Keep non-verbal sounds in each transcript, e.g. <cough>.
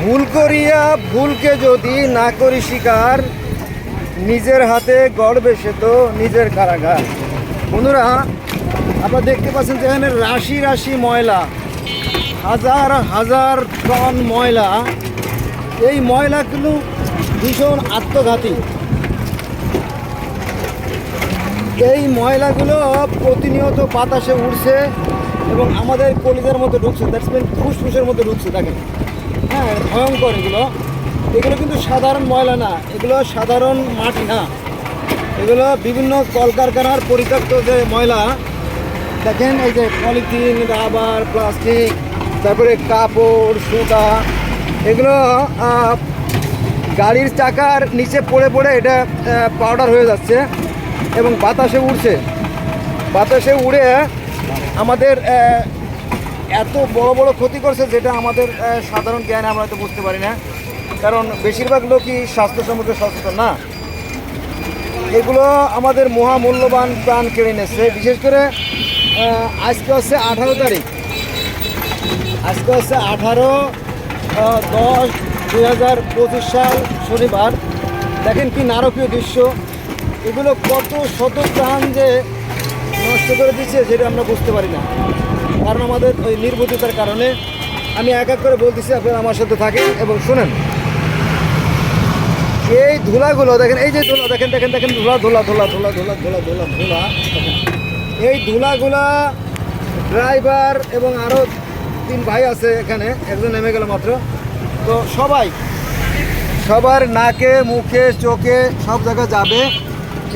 ভুল করিয়া ভুলকে যদি না করি শিকার, নিজের হাতে গড়বে সে তো নিজের কারাগার। বন্ধুরা, আপনারা দেখতে পাচ্ছেন যে এখানে রাশি রাশি ময়লা, হাজার হাজার টন ময়লা। এই ময়লাগুলো ভীষণ আত্মঘাতী। এই ময়লাগুলো প্রতিনিয়ত বাতাসে উড়ছে এবং আমাদের কলিজার মধ্যে ঢুকছে। দ্যাটস মিন ফুসফুসের মধ্যে ঢুকছে, দেখেন। হ্যাঁ ভয়ঙ্কর এগুলো। এগুলো কিন্তু সাধারণ ময়লা না, এগুলো সাধারণ মাটি না। এগুলো বিভিন্ন কলকারখানার পরিত্যক্ত যে ময়লা, দেখেন এই যে পলিথিন, রাবার, প্লাস্টিক, তারপরে কাপড়, সুতা, এগুলো গাড়ির চাকার নিচে পড়ে পড়ে এটা পাউডার হয়ে যাচ্ছে এবং বাতাসে উড়ছে। বাতাসে উড়ে আমাদের এত বড় বড় ক্ষতি করছে যেটা আমাদের সাধারণ জ্ঞানে আমরা হয়তো বুঝতে পারি না। কারণ বেশিরভাগ লোকই স্বাস্থ্য সম্পর্কে সচেতন না। এগুলো আমাদের মহামূল্যবান প্রাণ কেড়ে নিচ্ছে বিশেষ করে আজকে হচ্ছে আঠারো তারিখ। আজকে হচ্ছে আঠারো দশ দুই হাজার পঁচিশ সাল শনিবার। দেখেন কি নারকীয় দৃশ্য। এগুলো কত শত প্রাণ যে নষ্ট করে দিচ্ছে, সেটা আমরা বুঝতে পারি না। কারণ আমাদের ওই নির্বুদ্ধিতার কারণে আমি এক এক করে বলতেছি, আপনারা আমার সাথে থাকেন এবং শুনেন। এই ধুলাগুলো দেখেন, এই যে ধুলা, দেখেন দেখেন দেখেন, ধুলা ধুলা ধুলা ধুলা ধুলা ধুলা ধুলা ধুলা এই ধুলাগুলা ড্রাইভার এবং আরও তিন ভাই আছে এখানে, একজন নেমে গেল মাত্র। তো সবাই, সবার নাকে, মুখে, চোখে সব জায়গায় যাবে।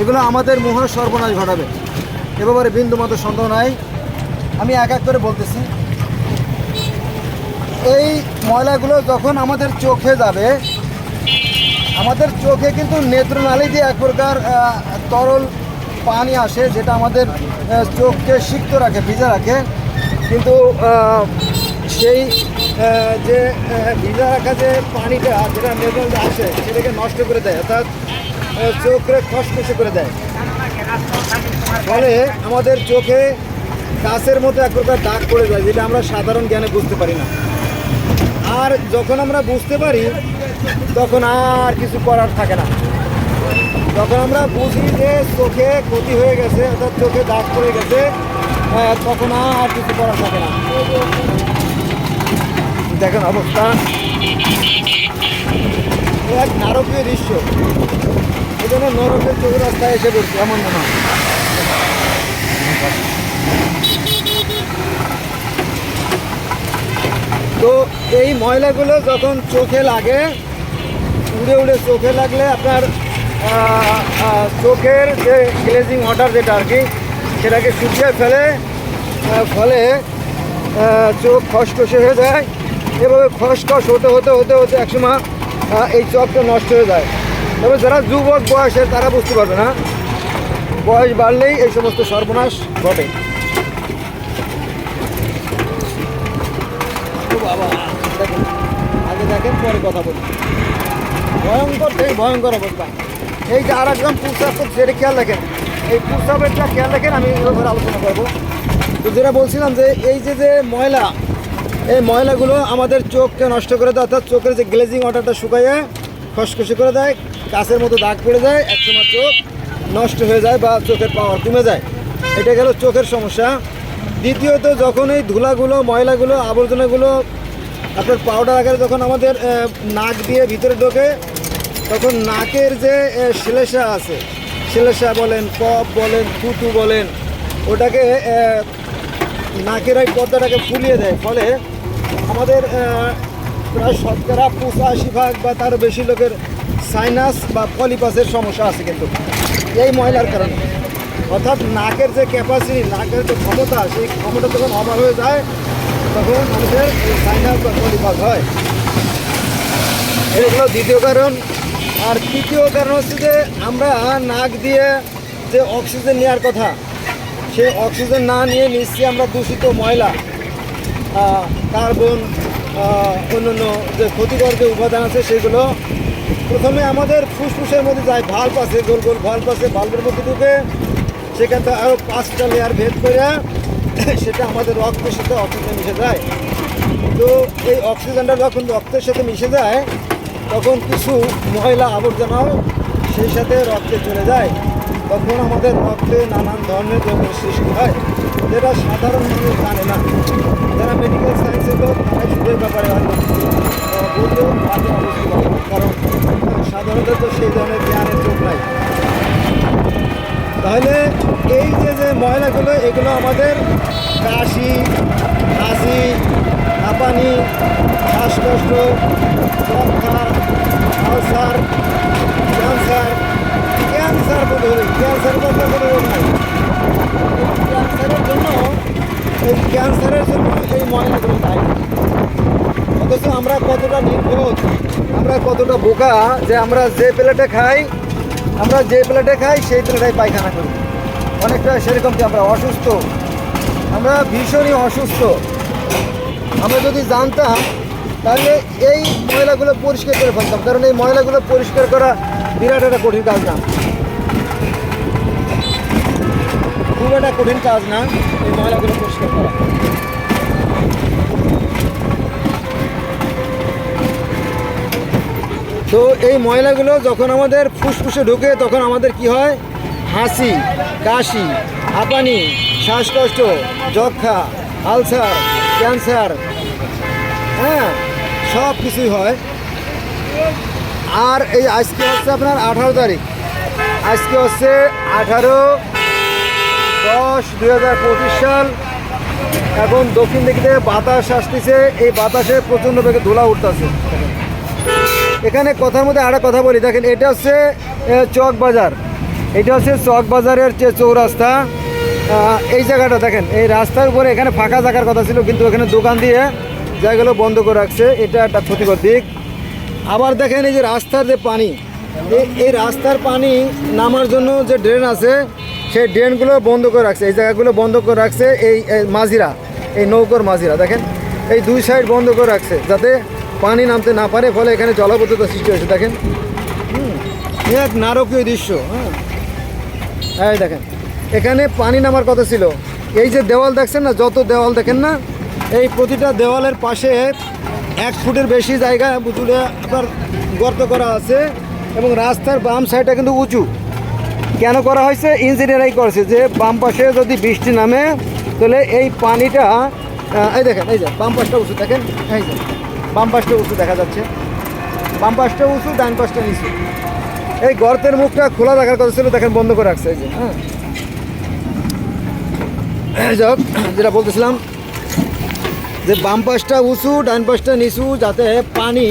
এগুলো আমাদের মহা সর্বনাশ ঘটাবে। এ ব্যাপারে বিন্দু মতো সন্দেহ নাই। আমি এক এক করে বলতেছি। এই ময়লাগুলো যখন আমাদের চোখে যাবে, আমাদের চোখে কিন্তু নেত্রনালী দিয়ে এক প্রকার তরল পানি আসে যেটা আমাদের চোখকে সিক্ত রাখে, ভিজা রাখে। কিন্তু সেই যে ভিজা রাখা যে পানিটা যেটা নেত্রনালী আসে, সেটাকে নষ্ট করে দেয়, অর্থাৎ চোখে খসখসে করে দেয়। ফলে আমাদের চোখে গাছের মতো এক প্রকার দাগ পড়ে যায়, যেটা আমরা সাধারণ জ্ঞানে বুঝতে পারি না। আর যখন আমরা বুঝতে পারি, তখন আর কিছু করার থাকে না। যখন আমরা বুঝি যে চোখে ক্ষতি হয়ে গেছে, অর্থাৎ চোখে দাগ পড়ে গেছে তখন আর কিছু করার থাকে না। দেখেন অবস্থা। এক নারকীয় দৃশ্য। এই জন্য নরকের চোখ রাস্তায় এসে পড়ছে, এমন মনে হয় তো এই ময়লাগুলো যখন চোখে লাগে, উড়ে উড়ে চোখে লাগলে আপনার চোখের যে গ্লেজিং ওয়াটার যেটা আর কি, সেটাকে শুকিয়ে ফেলে ফলে চোখ খসখসে হয়ে যায়। এভাবে খসখস হতে হতে হতে হতে একসময় এই চোখটা নষ্ট হয়ে যায়। তবে যারা যুবক বয়সের তারা বুঝতে পারবে না। বয়স বাড়লেই এই সমস্ত সর্বনাশ ঘটে ও আগে দেখেন, পরে কথা বলি। ভয়ঙ্কর থেকে ভয়ঙ্কর অবস্থা। এই যে আর একদম পুষাপ সেটা খেয়াল রাখেন। এই পুষাপেরটা খেয়াল রাখেন, আমি ব্যাপারে আলোচনা করব। তো যেটা বলছিলাম যে, এই যে যে ময়লা, এই ময়লাগুলো আমাদের চোখকে নষ্ট করে দেয়, অর্থাৎ চোখের যে গ্লেজিং ওয়াটারটা শুকাইয়ে খসখসে করে দেয় কাছের মতো দাগ পড়ে যায়, একসময় চোখ নষ্ট হয়ে যায় বা চোখের পাওয়ার কমে যায়। এটা গেল চোখের সমস্যা। দ্বিতীয়ত যখন এই ধুলাগুলো, ময়লাগুলো, আবর্জনাগুলো আপনার পাউডার আকারে যখন আমাদের নাক দিয়ে ভিতরে ঢোকে, তখন নাকের যে শ্লেষা আছে শ্লেষা বলেন কপ বলেন, থুতু বলেন, ওটাকে নাকের ওই পর্দাটাকে ফুলিয়ে দেয়। ফলে আমাদের প্রায় শতকরা পঁচাশি ভাগ বা তার বেশি লোকের সাইনাস বা পলিপাসের সমস্যা আছে কিন্তু এই ময়লার কারণে। অর্থাৎ নাকের যে ক্যাপাসিটি নাকের যে ক্ষমতা, সেই ক্ষমতা যখন অভাব হয়ে যায়, তখন এই সাইনাস বা হয়। এগুলো দ্বিতীয় কারণ। আর তৃতীয় কারণ হচ্ছে যে, আমরা নাক দিয়ে যে অক্সিজেন নেওয়ার কথা, সেই অক্সিজেন না নিয়ে নিচ্ছি আমরা দূষিত ময়লা কার্বন অন্যান্য যে ক্ষতিকর যে উপাদান আছে সেগুলো। প্রথমে আমাদের ফুসফুসের মধ্যে যায় ভাল্ব আছে, গোল গোল ভাল্ব আছে ভাল্বের মধ্যে ঢুকে সেখান থেকে আরও পাঁচটা লেয়ার ভেদ করে সেটা আমাদের রক্তের সাথে অক্সিজেন মিশে যায়। তো এই অক্সিজেনটা যখন রক্তের সাথে মিশে যায়, তখন কিছু ময়লা আবর্জনাও সেই সাথে রক্তে চলে যায়। তখন আমাদের রক্তে নানান ধরনের রোগের সৃষ্টি হয়। যেটা সাধারণ মানুষ জানে না। যারা মেডিকেল সায়েন্সের লোক তারা সুদের ব্যাপারে বললেও তাকে অবশ্যই কারণ সাধারণত তো সেই ধরনের জ্ঞানের চোখ নাই। তাহলে এই যে যে ময়লাগুলো, এগুলো আমাদের কাশি হাসি হাঁপানি, শ্বাসকষ্ট যক্ষা আলসার, ক্যান্সার ক্যান্সার বলে হলে ক্যান্সার কথা নাই ক্যান্সারের জন্য এই ক্যান্সারের জন্য এই ময়লাগুলো দায়ী অথচ আমরা কতটা নির্বোধ, আমরা কতটা বোকা যে আমরা যে প্লেটে খাই আমরা যে প্লেটে খাই, সেই প্লেটাই পায়খানা করি। অনেকটা সেরকম কি আমরা অসুস্থ। আমরা ভীষণই অসুস্থ। আমরা যদি জানতাম, তাহলে এই ময়লাগুলো পরিষ্কার করে ফেলতাম, কারণ এই ময়লাগুলো পরিষ্কার করা বিরাট একটা কঠিন কাজ না। খুব একটা কঠিন কাজ না, এই ময়লাগুলো পরিষ্কার করা। তো এই ময়লাগুলো যখন আমাদের ফুসফুসে ঢুকে তখন আমাদের কি হয়? হাসি, কাশি, হাঁপানি, শ্বাসকষ্ট যক্ষা আলসার, ক্যান্সার হ্যাঁ সব কিছুই হয়। আর এই আজকে হচ্ছে আপনার আঠারো তারিখ। আজকে হচ্ছে আঠারো দশ দুই হাজার পঁচিশ সাল। এখন দক্ষিণ দিক থেকে বাতাস আসতেছে, এই বাতাসে প্রচণ্ড বেগে ধুলা উঠতেছে। এখানে কথার মধ্যে আরেক কথা বলি। দেখেন, এটা হচ্ছে চক বাজার। এটা হচ্ছে চক বাজারের যে চৌরাস্তা। এই জায়গাটা দেখেন, এই রাস্তার উপরে এখানে ফাঁকা জায়গার কথা ছিল, কিন্তু এখানে দোকান দিয়ে জায়গাগুলো বন্ধ করে রাখছে। এটা একটা ক্ষতিকর দিক। আবার দেখেন, এই যে রাস্তার যে পানি এই- রাস্তার পানি নামার জন্য যে ড্রেন আছে, সেই ড্রেনগুলো বন্ধ করে রাখছে। এই জায়গাগুলো বন্ধ করে রাখছে এই মাঝিরা, এই নৌকর মাঝিরা। দেখেন, এই দুই সাইড বন্ধ করে রাখছে, যাতে পানি নামতে না পারে ফলে এখানে জলবদ্ধতা সৃষ্টি হয়েছে দেখেন। এক নারকীয় দৃশ্য হ্যাঁ হ্যাঁ দেখেন এখানে পানি নামার কথা ছিল। এই যে দেওয়াল দেখছেন না যত দেওয়াল দেখেন না এই প্রতিটা দেওয়ালের পাশে এক ফুটের বেশি জায়গা বুঝলে আপনার গর্ত করা আছে এবং রাস্তার বাম সাইডটা কিন্তু উঁচু। কেন করা হয়েছে? ইঞ্জিনিয়ারাই করেছে যে বাম পাশে যদি বৃষ্টি নামে তাহলে এই পানিটা এই দেখেন এই যে বাম পাশটা উঁচু দেখেন এই যে। বাম পাশটা উঁচু দেখা যাচ্ছে। বাম পাশটা উঁচু, ডান পাশটা নিচু। এই গর্তের মুখটা খোলা রাখার কথা ছিল, দেখেন বন্ধ করে রাখছে, এই যে হ্যাঁ। যেটা বলতেছিলাম, যে বাম পাশটা উঁচু, ডান পাশটা নিচু, যাতে পানি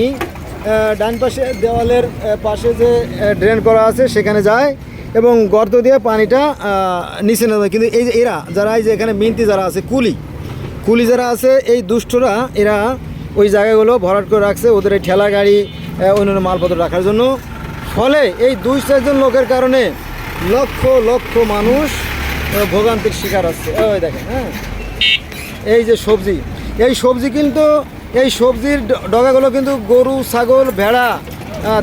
ডান পাশে দেওয়ালের পাশে যে ড্রেন করা আছে, সেখানে যায় এবং গর্ত দিয়ে পানিটা নিচে নেবে কিন্তু এই যে এরা, যারা এই যে এখানে মিন্তি যারা আছে, কুলি কুলি যারা আছে, এই দুষ্টরা, এরা ওই জায়গাগুলো ভরাট করে রাখছে ওদের এই ঠেলা গাড়ি অন্যান্য মালপত্র রাখার জন্য। ফলে এই দুই চারজন লোকের কারণে লক্ষ লক্ষ মানুষ ভোগান্তির শিকার হচ্ছে। ওই দেখেন হ্যাঁ। এই যে সবজি, এই সবজি কিন্তু, এই সবজির ডগাগুলো কিন্তু গরু, ছাগল, ভেড়া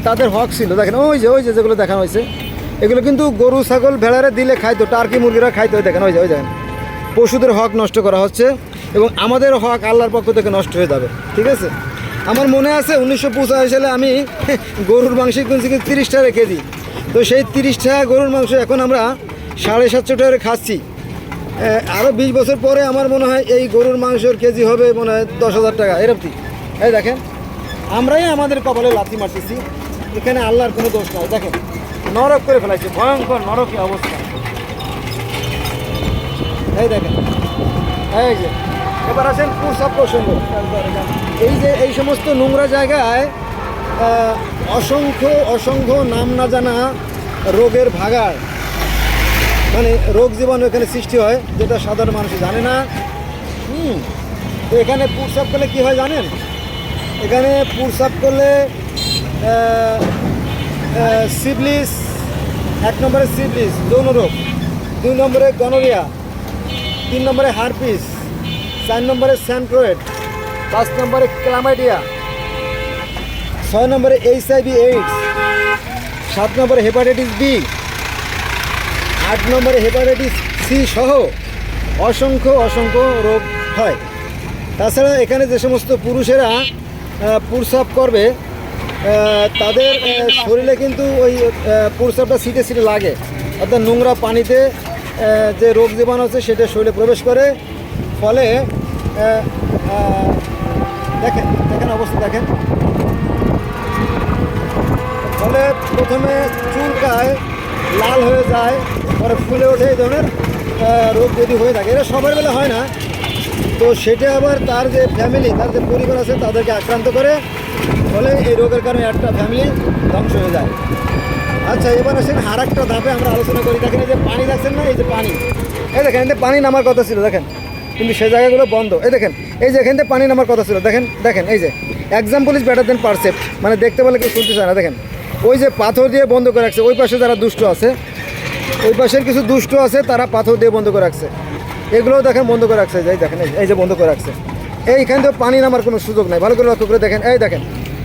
তাদের হক ছিল। দেখেন, ওই যে ওই যে যেগুলো দেখানো হয়েছে, এগুলো কিন্তু গরু, ছাগল, ভেড়ারে দিলে খাইতো, টার্কি মুরগিরা খাইতো। দেখেন, ওই যে, ওই দেখেন। পশুদের হক নষ্ট করা হচ্ছে। এবং আমাদের হক আল্লাহর পক্ষ থেকে নষ্ট হয়ে যাবে, ঠিক আছে? আমার মনে আছে উনিশশো পঁচাশি সালে আমি <laughs> গরুর মাংস কিনছি কিন্তু তিরিশ টাকা কেজি। তো সেই তিরিশ টাকা গরুর মাংস এখন আমরা সাড়ে সাতশো টাকা খাচ্ছি। আরও বিশ বছর পরে আমার মনে হয় এই গরুর মাংসের কেজি হবে মনে হয় দশ হাজার টাকা। এরকম এই দেখেন, আমরাই আমাদের কপালে লাথি মারতেছি। এখানে আল্লাহর কোনো দোষ নাই। দেখেন, নরক করে ফেলাইছে, ভয়ঙ্কর নরকই অবস্থা। এই দেখেন, এই যে এবার আছেন প্রসাব প্রসঙ্গ। এই যে এই সমস্ত নোংরা জায়গায় অসংখ্য অসংখ্য নাম না জানা রোগের ভাগাড়। মানে রোগ জীবাণু এখানে সৃষ্টি হয়, যেটা সাধারণ মানুষ জানে না। হুম, তো এখানে পুরসাপ করলে কী হয় জানেন? এখানে পুরসাপ করলে সিবলিস এক নম্বরে সিবলিস যৌন রোগ। দুই নম্বরে গনোরিয়া। তিন নম্বরে হারপিস। চার নম্বরে স্যান্ট্রয়েড পাঁচ নম্বরে ক্লামাইডিয়া, ছয় নম্বরে এইচ আইভি এইডস সাত নম্বরে হেপাটাইটিস বি, আট নম্বরে হেপাটাইটিস সি সহ অসংখ্য অসংখ্য রোগ হয়। তাছাড়া এখানে যে সমস্ত পুরুষেরা পুরসাপ করবে তাদের শরীরে কিন্তু ওই পুরসাপটা সিটে সিটে লাগে। অর্থাৎ নোংরা পানিতে যে রোগ জীবাণু আছে সেটা শরীরে প্রবেশ করে। ফলে দেখেন দেখেন অবস্থা, দেখেন। ফলে প্রথমে চুলকায় লাল হয়ে যায়, পরে ফুলে ওঠে এই ধরনের রোগ যদি হয়ে থাকে। এটা সবার বেলা হয় না। তো সেটা আবার তার যে ফ্যামিলি তার যে পরিবার আছে, তাদেরকে আক্রান্ত করে। ফলে এই রোগের কারণে একটা ফ্যামিলি ধ্বংস হয়ে যায়। আচ্ছা এবার আসেন আর একটা ধাপে আমরা আলোচনা করি। দেখেন এই যে পানি দেখছেন না? এই যে পানি। এই দেখেন এতে পানি নামার কথা ছিল, দেখেন। কিন্তু সে জায়গাগুলো বন্ধ। এই দেখেন, এই যে এখান থেকে পানি নামার কথা ছিল, দেখেন দেখেন, এই যে example is better than percept মানে দেখতে পেলে কেউ শুনতে চায় না, দেখেন, ওই যে পাথর দিয়ে বন্ধ করে রাখছে, ওই পাশে যারা দুষ্ট আছে, ওই পাশের কিছু দুষ্ট আছে, তারা পাথর দিয়ে বন্ধ করে রাখছে। এগুলোও দেখেন বন্ধ করে রাখছে, এই দেখেন, এই- যে বন্ধ করে রাখছে। এইখান থেকে পানি নামার কোনো সুযোগ নাই, ভালো করে লক্ষ্য করে দেখেন, এই দেখেন,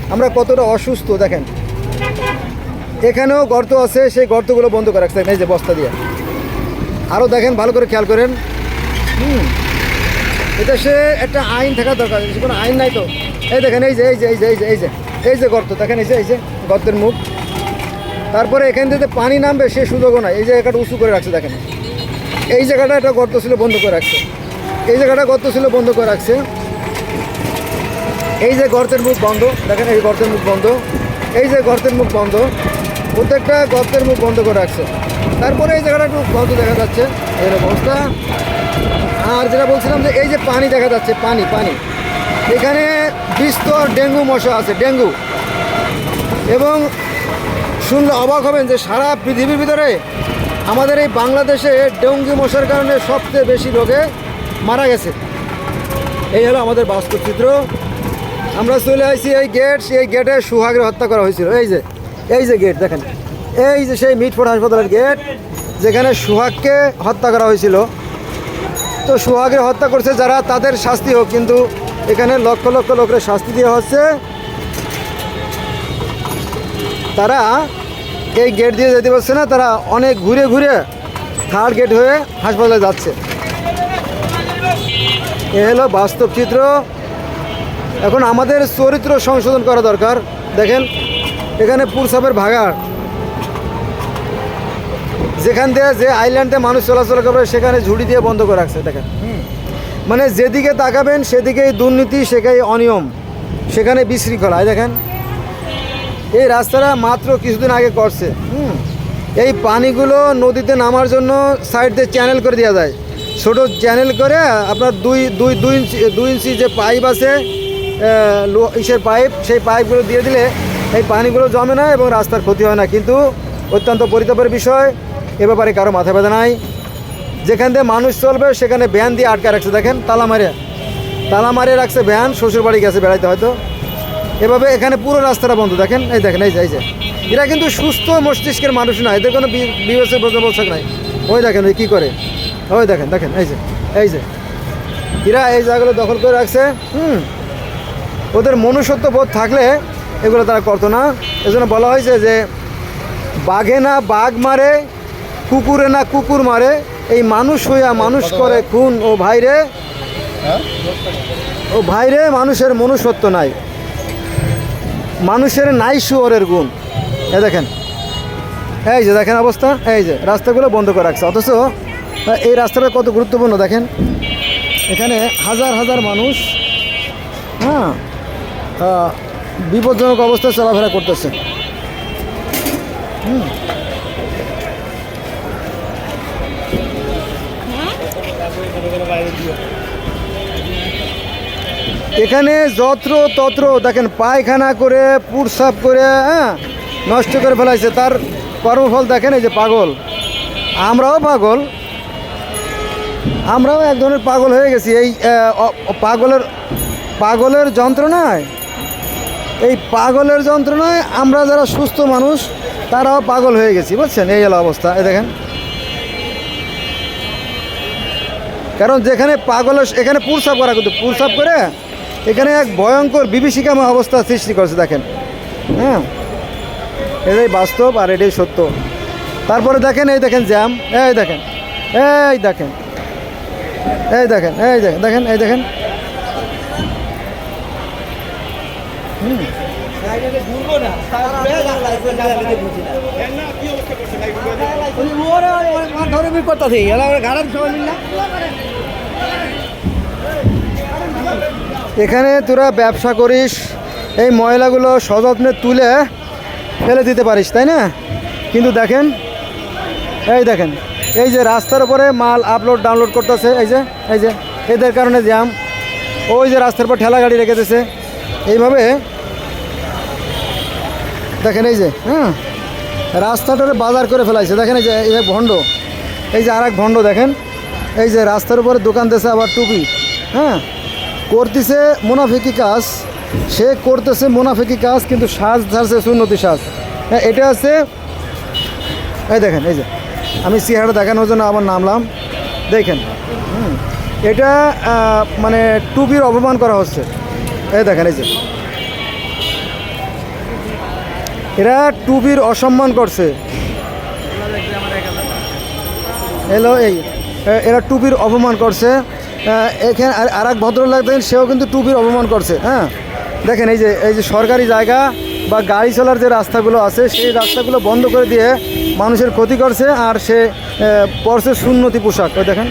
আমরা কতটা অসুস্থ, দেখেন। এখানেও গর্ত আছে, সেই গর্তগুলো বন্ধ করে রাখছে, এই যে বস্তা দিয়ে। আরও দেখেন, ভালো করে খেয়াল করেন। হুম। এটা সে একটা আইন থাকা দরকার কোনো আইন নাই তো। এই দেখেন, এই যে এই যে এই যে এই যে এই যে এই যে গর্ত, দেখেন, এই যে এই যে গর্তের মুখ। তারপরে এখান থেকে পানি নামবে, সে সুযোগও নাই। এই জায়গাটা উঁচু করে রাখছে, দেখেন। এই জায়গাটা একটা গর্ত ছিল, বন্ধ করে রাখছে। এই জায়গাটা গর্ত ছিল, বন্ধ করে রাখছে। এই যে গর্তের মুখ বন্ধ, দেখেন, এই গর্তের মুখ বন্ধ। এই যে গর্তের মুখ বন্ধ, প্রত্যেকটা গর্তের মুখ বন্ধ করে রাখছে। তারপরে এই জায়গাটা একটু বন্ধ দেখা যাচ্ছে। এর অবস্থা আর যেটা বলছিলাম যে এই যে পানি দেখা যাচ্ছে, পানি পানি। এখানে বিস্তর ডেঙ্গু মশা আছে, ডেঙ্গু। এবং শুনলে অবাক হবেন যে সারা পৃথিবীর ভিতরে আমাদের এই বাংলাদেশে ডেঙ্গু মশার কারণে সবচেয়ে বেশি রোগে মারা গেছে। এই হলো আমাদের বাস্তব চিত্র আমরা চলে আসি এই গেট, সেই গেটে সুহাগের হত্যা করা হয়েছিল। এই যে এই যে গেট দেখেন। এই যে সেই মিটফোর্ড হাসপাতালের গেট, যেখানে সুহাগকে হত্যা করা হয়েছিল। তো সোহাগের হত্যা করছে যারা, তাদের শাস্তি হোক, কিন্তু এখানে লক্ষ লক্ষ লোকের শাস্তি দেওয়া হচ্ছে। তারা এই গেট দিয়ে যেতে পারছে না, তারা অনেক ঘুরে ঘুরে থার্ড গেট হয়ে হাসপাতালে যাচ্ছে। এ হলো বাস্তব চিত্র। এখন আমাদের চরিত্র সংশোধন করা দরকার। দেখেন, এখানে পুরসাপের ভাগাড়। যেখান থেকে যে আইল্যান্ডে মানুষ চলাচল করবে সেখানে ঝুড়ি দিয়ে বন্ধ করে রাখছে দেখেন। মানে যেদিকে তাকাবেন সেদিকেই দুর্নীতি সেখানে অনিয়ম সেখানে বিশৃঙ্খলা এই দেখেন। এই রাস্তাটা মাত্র কিছুদিন আগে করছে এই পানিগুলো নদীতে নামার জন্য সাইড দিয়ে চ্যানেল করে দেওয়া যায়। ছোট চ্যানেল করে আপনার দুই দুই দুই ইঞ্চি দুই ইঞ্চি যে পাইপ আছে লো- ইসের পাইপ সেই পাইপগুলো দিয়ে দিলে এই পানিগুলো জমে না এবং রাস্তার ক্ষতি হয় না। কিন্তু অত্যন্ত পরিতাপের বিষয় এ ব্যাপারে কারও মাথা ব্যথা নাই। যেখান দিয়ে মানুষ চলবে, সেখানে ভ্যান দিয়ে আটকে রাখছে। দেখেন, তালা মারে। তালা মারিয়ে রাখছে ভ্যান শ্বশুর বাড়ি গেছে বেড়াইতে হয়তো। এভাবে এখানে পুরো রাস্তাটা বন্ধ। দেখেন, এই দেখেন, এই যে এই যে। এরা কিন্তু সুস্থ মস্তিষ্কের মানুষ না এদের কোনো বিবেচের বোঝাবোঝাক নাই। ওই দেখেন, ওই কী করে? ওই দেখেন দেখেন, এই যে এই যে। এরা এই জায়গাগুলো দখল করে রাখছে। হুম। ওদের মনুষ্যত্ব বোধ থাকলে এগুলো তারা করতো না। এজন্য বলা হয়েছে যে, বাঘে না বাঘ মারে কুকুরে না কুকুর মারে, এই মানুষ হইয়া মানুষ করে খুন। ও ভাইরে ও ভাইরে মানুষের মনুষ্যত্ব নাই। মানুষের নাই শুয়োরের গুণ। এ দেখেন। এই যে দেখেন অবস্থা। এই যে, রাস্তাগুলো বন্ধ করে রাখছে। অথচ, এই রাস্তাটা কত গুরুত্বপূর্ণ দেখেন। এখানে হাজার হাজার মানুষ হ্যাঁ বিপজ্জনক অবস্থায় চলাফেরা করতেছে। হুম। এখানে যত্র তত্র, দেখেন, পায়খানা করে, পুরসাপ করে হ্যাঁ নষ্ট করে ফেলাইছে। তার কর্মফল দেখেন, এই যে পাগল। আমরাও পাগল। আমরাও এক ধরনের পাগল হয়ে গেছি। এই পাগলের পাগলের যন্ত্রণায়। এই পাগলের যন্ত্রণায় আমরা যারা সুস্থ মানুষ, তারাও পাগল হয়ে গেছি, বুঝছেন? এই হলো অবস্থা, এই দেখেন। কারণ যেখানে পাগলের, এখানে পুরসাপ করা, কিন্তু পুরসাপ করে এখানে এক ভয়ঙ্কর বিভীষিকাম অবস্থা সৃষ্টি করছে দেখেন হ্যাঁ এটাই বাস্তব আর এটাই সত্য তারপরে দেখেন এই দেখেন জ্যাম এই দেখেন এই দেখেন এই দেখেন এই দেখেন দেখেন এই দেখেন এখানে তোরা ব্যবসা করিস, এই ময়লাগুলো সযত্নে তুলে ফেলে দিতে পারিস, তাই না? কিন্তু দেখেন, এই দেখেন, এই যে রাস্তার উপরে মাল আপলোড, ডাউনলোড করতেছে, এই যে এই যে, এদের কারণে জ্যাম। ওই যে রাস্তার উপর ঠেলা গাড়ি রেখে দিয়েছে এইভাবে দেখেন, এই যে হ্যাঁ রাস্তাটারে বাজার করে ফেলাইছে। দেখেন, এই যে, এই ভণ্ড, এই যে আর এক ভণ্ড দেখেন, এই যে রাস্তার উপরে দোকান দিয়েছে আবার টুপি হ্যাঁ করতেছে মুনাফিকি কাজ। সে করতেছে মুনাফিকি কাজ, কিন্তু সাজ ধারছে সুন্নতি সাজ। হ্যাঁ এটা আছে। এই দেখেন, এই যে, আমি চেহারা দেখানোর জন্য আবার নামলাম। দেখেন এটা মানে টুপির অপমান করা হচ্ছে। এই দেখেন, এই যে। এরা টুপির অসম্মান করছে। এলো এই এরা টুপির অপমান করছে। এখানে আর- এক ভদ্রলোক দেখেন সেও কিন্তু টুপির অপমান করছে হ্যাঁ? দেখেন এই যে এই যে সরকারি জায়গা বা গাড়ি চলার যে রাস্তাগুলো আছে সেই রাস্তাগুলো বন্ধ করে দিয়ে মানুষের ক্ষতি করছে আর সে পরছে সুন্নতি পোশাক। ওই দেখেন।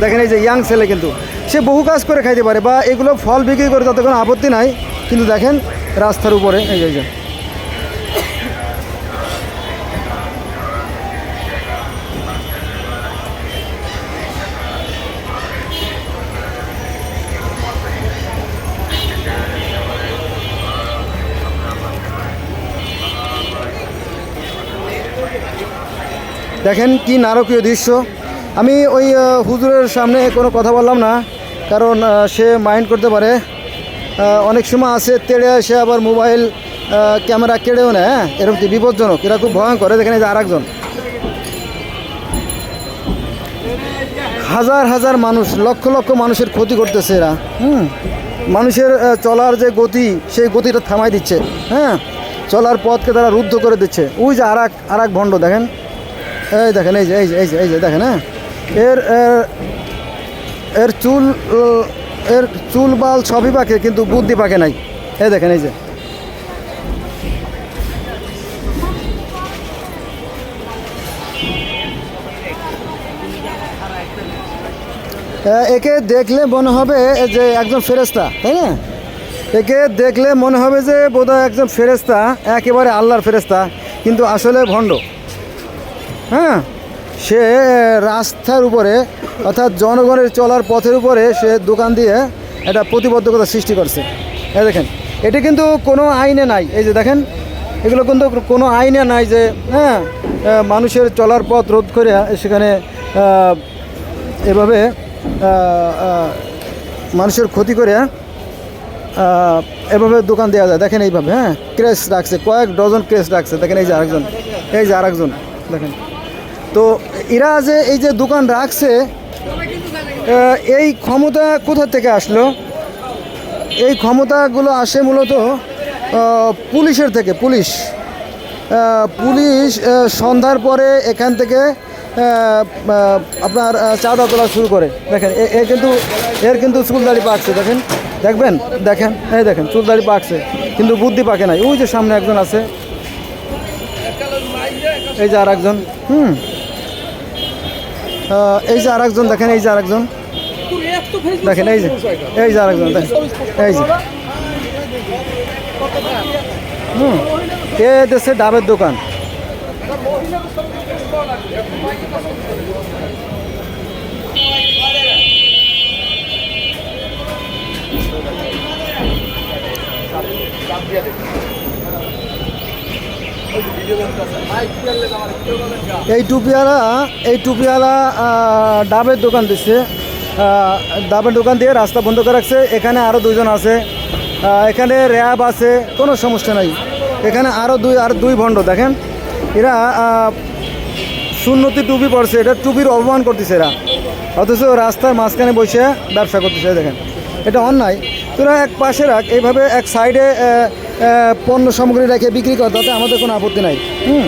দেখেন এই যে ইয়াং ছেলে কিন্তু। সে বহু কাজ করে খাইতে পারে বা এগুলো ফল বিক্রি করে তাতে কোনো আপত্তি নাই কিন্তু দেখেন রাস্তার উপরে এই যে। দেখেন কি নারকীয় দৃশ্য। আমি ওই হুজুরের সামনে কোনো কথা বললাম না, কারণ সে মাইন্ড করতে পারে। অনেক সময় আছে, তেড়ে এসে আবার মোবাইল ক্যামেরা কেড়েও নেয় হ্যাঁ? এরকম বিপজ্জনক? এরা খুব ভয়ঙ্কর। দেখেন এই যে আরেকজন। হাজার হাজার মানুষ, লক্ষ লক্ষ মানুষের ক্ষতি করতেছে এরা, হুম? মানুষের চলার যে গতি, সেই গতিটা থামাই দিচ্ছে হ্যাঁ? চলার পথকে তারা রুদ্ধ করে দিচ্ছে। ওই যে আর এক আর এক ভণ্ড, দেখেন? এই দেখেন, এই যে এই যে এই যে এই যে, দেখেন হ্যাঁ? এর, এর- চুল, এর চুল বাল সবই পাকে, কিন্তু বুদ্ধি পাকে নাই। এই দেখেন, এই যে। একে দেখলে মনে হবে যে একজন ফেরেস্তা তাই না? একে দেখলে মনে হবে যে বোধহয় একজন ফেরেস্তা একেবারে আল্লাহর ফেরেস্তা কিন্তু আসলে ভণ্ড। হ্যাঁ? সে রাস্তার উপরে, অর্থাৎ জনগণের চলার পথের উপরে সে দোকান দিয়ে একটা প্রতিবদ্ধকতা সৃষ্টি করছে। এই দেখেন, এটা কিন্তু কোনো আইনে নাই। এই যে দেখেন, এগুলো কিন্তু কোনো আইনে নাই যে হ্যাঁ মানুষের চলার পথ রোধ করে সেখানে এভাবে মানুষের ক্ষতি করে এভাবে দোকান দেওয়া যায়। দেখেন এইভাবে হ্যাঁ ক্রেস রাখছে, কয়েক ডজন ক্রেস রাখছে। দেখেন এই যে আরেকজন, এই যে আরেকজন, দেখেন। তো এরা যে এই যে দোকান রাখছে এই ক্ষমতা কোথা থেকে আসলো? এই ক্ষমতাগুলো আসে মূলত পুলিশের থেকে, পুলিশ। পুলিশ সন্ধ্যার পরে এখান থেকে আপনার চাঁদা তোলা শুরু করে। দেখেন, এ- কিন্তু, এর কিন্তু চুলদাড়ি পাকছে, দেখেন। দেখবেন? দেখেন? এই দেখেন, চুলদাড়ি পাকছে। কিন্তু বুদ্ধি পাকে নাই। ওই যে সামনে একজন আছে। এই যে আর একজন হুম। এই যে আর একজন দেখেন, এই যে আর একজন দেখেন, এই যে এই যে আর একজন দেখেন, এই যে। হুম, এ দেশে ডাবের দোকান। এই টুপিওয়ালা এই টুপিওয়ালা আহ, ডাবের দোকান দিচ্ছে ডাবের দোকান দিয়ে রাস্তা বন্ধ করে রাখছে। এখানে আরও দুজন আছে। এখানে র্যাব আছে কোনো সমস্যা নাই। এখানে আরও দুই আর দুই ভণ্ড দেখেন। এরা সুন্নতি টুপি পড়ছে এটা টুপির অপমান করতেছে এরা। অথচ রাস্তার মাঝখানে বসে ব্যবসা করতেছে দেখেন। এটা অন্যায়। তোরা এক পাশে রাখ। এইভাবে এক সাইডে পণ্য সামগ্রী রেখে বিক্রি করে তাতে আমাদের কোনো আপত্তি নাই। হুম?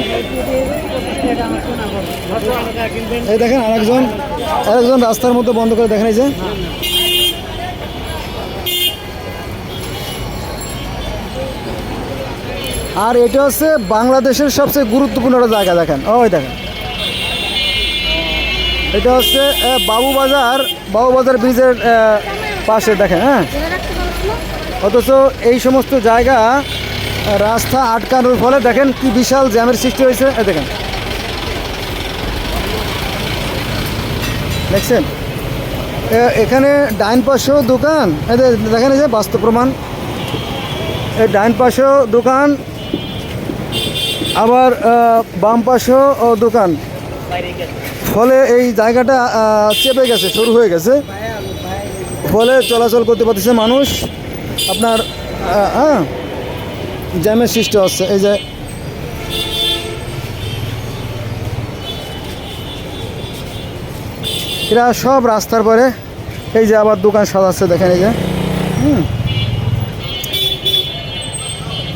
এই দেখেন আরেকজন আরেকজন রাস্তার মধ্যে বন্ধ করে দেখেন এই যে। আর এটা হচ্ছে বাংলাদেশের সবচেয়ে গুরুত্বপূর্ণ একটা জায়গা দেখেন। ওই দেখেন। এটা হচ্ছে আহ, বাবুবাজার বাবুবাজার ব্রিজের পাশে দেখেন হ্যাঁ? অথচ এই সমস্ত জায়গা, রাস্তা আটকানোর ফলে দেখেন কি বিশাল জ্যামের সৃষ্টি হয়েছে। দেখেন। দেখছেন? এখানে ডাইন পাশেও দোকান। দেখেন যে বাস্তব প্রমাণ। এই ডাইন পাশেও দোকান, আবার বাম পাশেও দোকান। ফলে এই জায়গাটা চেপে গেছে শুরু হয়ে গেছে। ফলে চলাচল করতে পারতেছে মানুষ। আপনার হ্যাঁ জ্যামের সৃষ্টি হচ্ছে, এই যে এরা সব রাস্তার পরে এই যে আবার দোকান সাজাচ্ছে, দেখেন এই যে, হুম।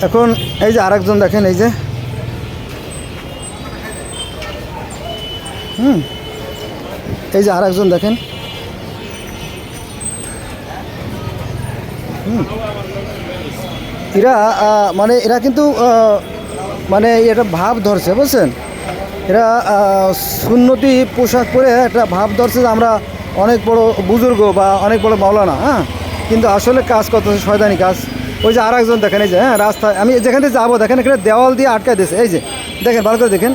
এখন এই যে আরেকজন দেখেন, এই যে, হুম। এই যে আরেকজন দেখেন এরা মানে এরা কিন্তু মানে এটা ভাব ধরছে, বুঝছেন? এরা সুন্নতি পোশাক পরে একটা ভাব ধরছে যে আমরা অনেক বড় বুজুর্গ বা অনেক বড় মাওলানা হ্যাঁ? কিন্তু আসলে কাজ করতেছে শয়তানি কাজ। ওই যে আর একজন দেখেন, এই যে হ্যাঁ রাস্তায়, আমি যেখান থেকে যাব, দেখেন এখানে দেওয়াল দিয়ে আটকায় দিয়েছে, এই যে, দেখেন, ভালো করে দেখেন।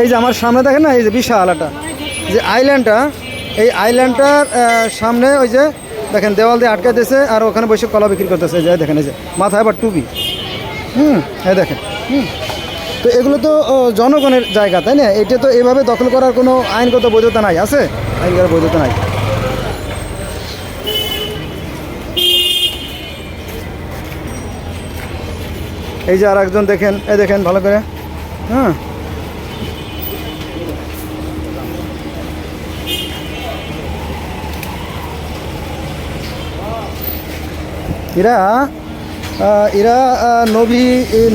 এই যে আমার সামনে দেখেন না, এই যে বিশাল একটা, যে আইল্যান্ডটা এই আইল্যান্ডটার সামনে ওই যে দেখেন, দেওয়াল দিয়ে আটকায় দিয়েছে আর ওখানে বসে কলা বিক্রি করতেছে, এই যে দেখেন, এই যে মাথায় আবার টুপি। হুম হ্যাঁ দেখেন, হুম। তো এগুলো তো জনগণের জায়গা, তাই না? এটা তো এভাবে দখল করার কোনো আইনগত বৈধতা নাই, আছে? আইনগত বৈধতা নাই। এই যে আর একজন দেখেন, এই দেখেন, ভালো করে হ্যাঁ এরা এরা নবী,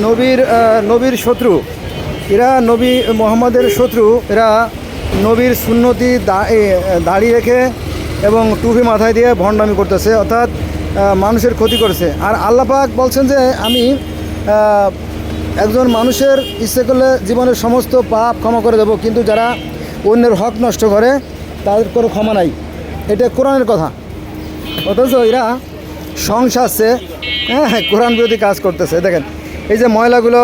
নবীর নবীর শত্রু। এরা নবী মোহাম্মদের শত্রু। এরা নবীর সুন্নতি দাড়ি রেখে এবং টুপি মাথায় দিয়ে ভণ্ডামি করতেছে, অর্থাৎ মানুষের ক্ষতি করছে। আর আল্লাপাক বলছেন যে, আমি একজন মানুষের ইচ্ছে করলে জীবনের সমস্ত পাপ ক্ষমা করে দেবো, কিন্তু যারা অন্যের হক নষ্ট করে, তাদের কোনো ক্ষমা নাই। এটা কোরআনের কথা। অথচ এরা সংসারছে হ্যাঁ কোরআন বিরোধী কাজ করতেছে। দেখেন এই যে ময়লাগুলো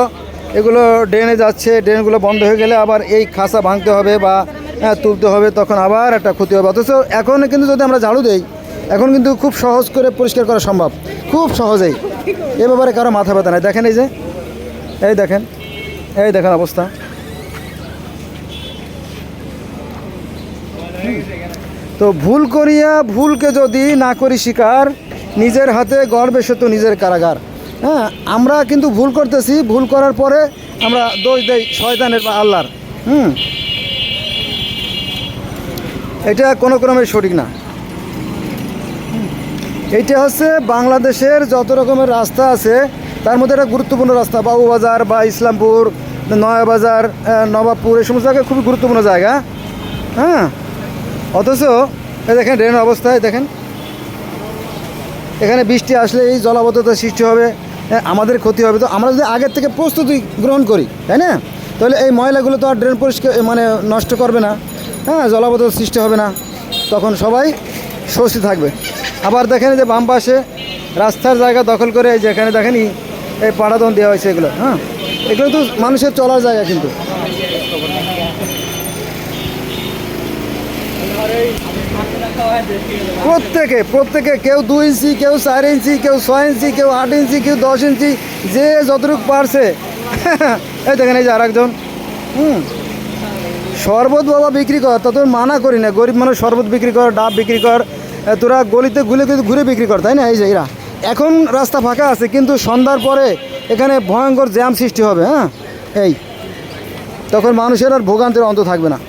এগুলো ড্রেনে যাচ্ছে ড্রেনগুলো বন্ধ হয়ে গেলে আবার এই খাসা ভাঙতে হবে বা হ্যাঁ, তুলতে হবে তখন আবার একটা ক্ষতি হবে। অথচ এখন কিন্তু যদি আমরা ঝাড়ু দেই এখন কিন্তু খুব সহজ করে পরিষ্কার করা সম্ভব। খুব সহজেই। এ ব্যাপারে কারও মাথা ব্যথা নাই। দেখেন এই যে এই দেখেন এই দেখেন অবস্থা। তো ভুল করিয়া ভুলকে যদি না করি স্বীকার নিজের হাতে গর্বে সে তো নিজের কারাগার। হ্যাঁ আমরা কিন্তু ভুল করতেছি, ভুল করার পরে আমরা দোষ দেই শয়তানের বা আল্লাহর। হুম। এটা কোনো ক্রমে সঠিক না। এইটা হচ্ছে বাংলাদেশের যত রকমের রাস্তা আছে, তার মধ্যে একটা গুরুত্বপূর্ণ রাস্তা, বাবুবাজার বা ইসলামপুর, নয়াবাজার নবাবপুর, এই সমস্ত জায়গা খুবই গুরুত্বপূর্ণ জায়গা। হ্যাঁ অথচ দেখেন, ড্রেনের অবস্থায় দেখেন এখানে বৃষ্টি আসলে এই জলাবদ্ধতার সৃষ্টি হবে আমাদের ক্ষতি হবে। তো আমরা যদি আগের থেকে প্রস্তুতি গ্রহণ করি, তাই না? তাহলে এই ময়লাগুলো তো আর ড্রেন পরিষ্কার মানে নষ্ট করবে না। হ্যাঁ জলাবদ্ধতার সৃষ্টি হবে না। তখন সবাই স্বস্তি থাকবে। আবার দেখেন যে বাম পাশে রাস্তার জায়গা দখল করে এই যে দেখেনি এই পাড়াদন দেওয়া হয়েছে এগুলো হ্যাঁ? এগুলো তো মানুষের চলার জায়গা কিন্তু। প্রত্যেকে প্রত্যেকে, কেউ দুই ইঞ্চি, কেউ চার ইঞ্চি, কেউ ছয় ইঞ্চি, কেউ আট ইঞ্চি, কেউ দশ ইঞ্চি, যে যতটুকু পারছে। <laughs> এই দেখেন, এই যে আরেকজন। হুম। শরবত বাবা বিক্রি কর, তা তোর মানা করি না। গরিব মানুষ শরবত বিক্রি কর, ডাব বিক্রি কর তোরা গলিতে কিন্তু ঘুরে বিক্রি কর, তাই না? এই যে, এরা। এখন রাস্তা ফাঁকা আছে, কিন্তু সন্ধ্যার পরে এখানে ভয়ঙ্কর জ্যাম সৃষ্টি হবে হ্যাঁ? এই। তখন মানুষের আর ভোগান্তির অন্ত থাকবে না।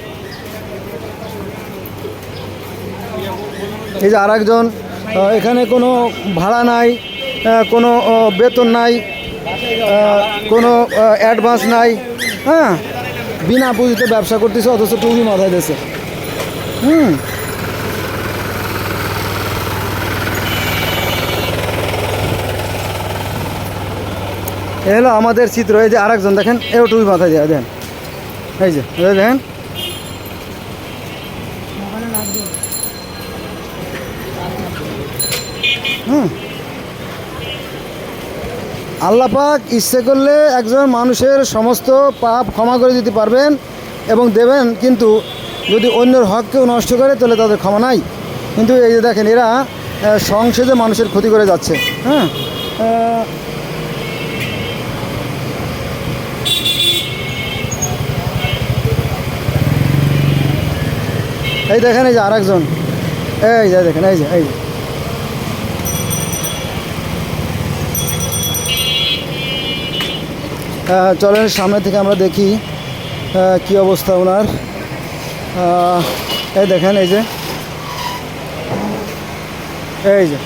এই যে আরেকজন এখানে কোনো ভাড়া নাই কোনো বেতন নাই কোনো অ্যাডভান্স নাই হ্যাঁ? বিনা পুঁজিতে ব্যবসা করতেছে, অথচ টুপি মাথায় দিয়েছে। হুম। এ হলো আমাদের চিত্র, এই যে আরেকজন দেখেন, এও টুপি মাথায় দেওয়া দেন। এই যে দেখেন। হুম। আল্লাহ পাক ইচ্ছে করলে একজন মানুষের সমস্ত পাপ ক্ষমা করে দিতে পারবেন এবং দেবেন, কিন্তু যদি অন্যের হক কেউ নষ্ট করে, তাহলে তাদের ক্ষমা নাই। কিন্তু এই যে দেখেন, এরা সংসদে মানুষের ক্ষতি করে যাচ্ছে। হ্যাঁ? এই দেখেন, এই যে আরেকজন। এই যে দেখেন, এই যে এই যে। চলেন সামনে থেকে আমরা দেখি কি অবস্থা ওনার। এই দেখেন এই যে। এই যে।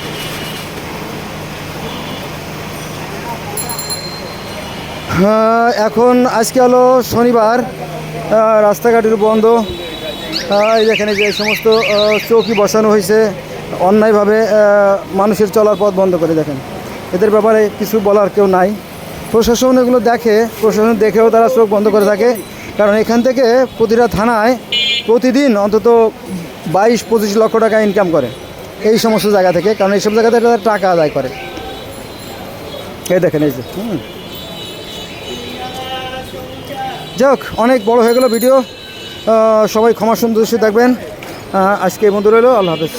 হ্যাঁ, এখন আজকে হলো শনিবার রাস্তাঘাটের বন্ধ। এই দেখেন এই যে সমস্ত চৌকি বসানো হয়েছে। অন্যায়ভাবে মানুষের চলার পথ বন্ধ করে দেখেন। এদের ব্যাপারে কিছু বলার কেউ নাই। প্রশাসন এগুলো দেখে, প্রশাসন দেখেও তারা চোখ বন্ধ করে থাকে। কারণ এখান থেকে প্রতিটা থানায় প্রতিদিন অন্তত বাইশ, পঁচিশ লক্ষ টাকা ইনকাম করে এই সমস্ত জায়গা থেকে, কারণ এইসব জায়গাতে তারা টাকা আদায় করে। এই দেখেন, এই যে যাক, অনেক বড় হয়ে গেল ভিডিও। সবাই ক্ষমা সুন্দর দেখবেন আজকে এই বন্ধু রইল, আল্লাহ হাফেজ।